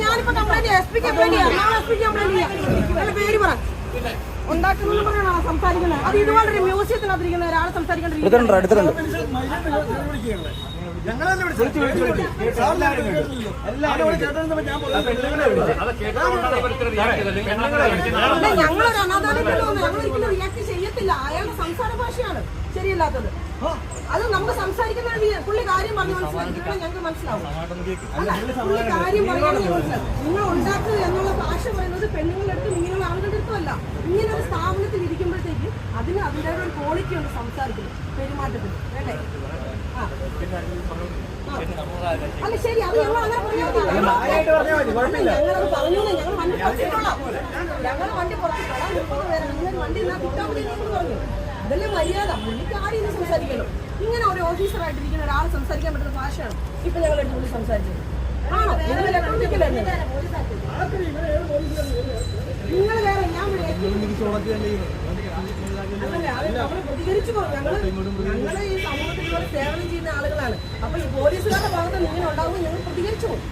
ഞാനിപ്പോ complaint S പിക്ക് complaint ചെയ്യാം നാളെ എസ് പിക്ക് കംപ്ലൈന്റ് ചെയ്യാം നിങ്ങളുടെ പേര് പറ ഉണ്ടാക്കുന്നു പറഞ്ഞാണോ സംസാരിക്കുന്നത് അത് ഇതുപോലൊരു മ്യൂസിയത്തിനകത്തിരിക്കുന്ന ഒരാൾ സംസാരിക്കേണ്ടിരിക്കുന്നത് ഞങ്ങളൊരു ഞങ്ങൾ ഒരിക്കലും റിയാക്ട് ചെയ്യത്തില്ല. അയാളുടെ സംസാര ഭാഷയാണ് ശരിയല്ലാത്തത്. അത് നമുക്ക് സംസാരിക്കുന്ന പുള്ളി കാര്യം പറഞ്ഞു മനസ്സിലാക്കി. ഞങ്ങൾക്ക് മനസ്സിലാവും. അല്ല, പുള്ളി കാര്യം പറയുകയാണെങ്കിൽ നിങ്ങൾ ഉണ്ടാക്കുക എന്നുള്ള ഭാഷ പറയുന്നത് പെണ്ണുങ്ങളുടെ നിങ്ങൾ ഇങ്ങനെയുള്ള അല്ല ഇങ്ങനെ ഒരു സ്ഥാപനത്തിൽ ഇരിക്കുമ്പോഴത്തേക്ക് അതിന് അതിന്റെ ഒരു ക്വാളിറ്റി ഉണ്ട് സംസാരിക്കുന്നത് പെരുമാറ്റത്തിൽ വേണ്ടേ. അല്ല ശരി അത് ഞങ്ങൾ അങ്ങനെ പറഞ്ഞാൽ ഞങ്ങളത് പറഞ്ഞു ഞങ്ങൾ വണ്ടി പുറത്തിട്ടോളാം ഞങ്ങൾ വണ്ടി പുറത്തിട്ടോളാം മുപ്പത് പേര് നിങ്ങൾ വണ്ടി എന്നാ കിട്ടാൻ മതി നിങ്ങൾ പറഞ്ഞു. അതല്ലേ മര്യാദ? പുള്ളിക്ക് ആരെയും ഇന്ന് സംസാരിക്കണം ഇങ്ങനെ ഒരു ഓഫീസറായിട്ടിരിക്കുന്ന ഒരാൾ സംസാരിക്കാൻ പറ്റുന്ന ഭാഷയാണ് ഇപ്പൊ ഞങ്ങൾ എടുത്ത് പുള്ളി സംസാരിച്ചത്. ആണോ? നിങ്ങൾ വേറെ ഞാൻ അതല്ല, അത് നമ്മൾ പ്രതികരിച്ചു ഞങ്ങൾ ഈ സമൂഹത്തിൽ സേവനം ചെയ്യുന്ന ആളുകളാണ് അപ്പൊ ഈ പോലീസുകാരുടെ ഇങ്ങനെ ഉണ്ടാകുമ്പോൾ ഞങ്ങൾ പ്രതികരിച്ചു പോകും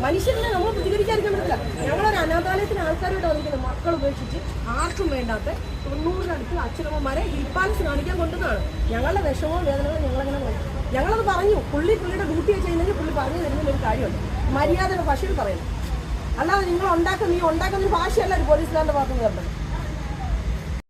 മനുഷ്യരെ നമ്മൾ പ്രതികരിക്കാതിരിക്കാൻ പറ്റില്ല ഞങ്ങളൊരു അനാഥാലയത്തിന് ആൾക്കാരോട് വന്നിരിക്കുന്നത് മക്കൾ ഉപേക്ഷിച്ച് ആർക്കും വേണ്ടാത്ത തൊണ്ണൂറിനടുത്ത് അച്ഛനമ്മമാരെ ഹിൽപാലസ് കാണിക്കാൻ കൊണ്ടുവന്നാണ് ഞങ്ങളുടെ വിഷമവും വേദനകളും ഞങ്ങളങ്ങനെ പറയും ഞങ്ങളത് പറഞ്ഞു പുള്ളി പുള്ളിയുടെ ഡ്യൂട്ടി ചെയ്യുന്നതിന് പുള്ളി പറഞ്ഞു തരുന്നതിൽ ഒരു കാര്യമുണ്ട് മര്യാദയുടെ ഭാഷയിൽ പറയുന്നു അല്ലാതെ നിങ്ങൾ ഉണ്ടാക്കുന്ന ഈ ഉണ്ടാക്കുന്ന ഒരു ഭാഷയല്ല ഒരു പോലീസുകാരുടെ ഭാഗത്ത് നിന്ന് തരുന്നത്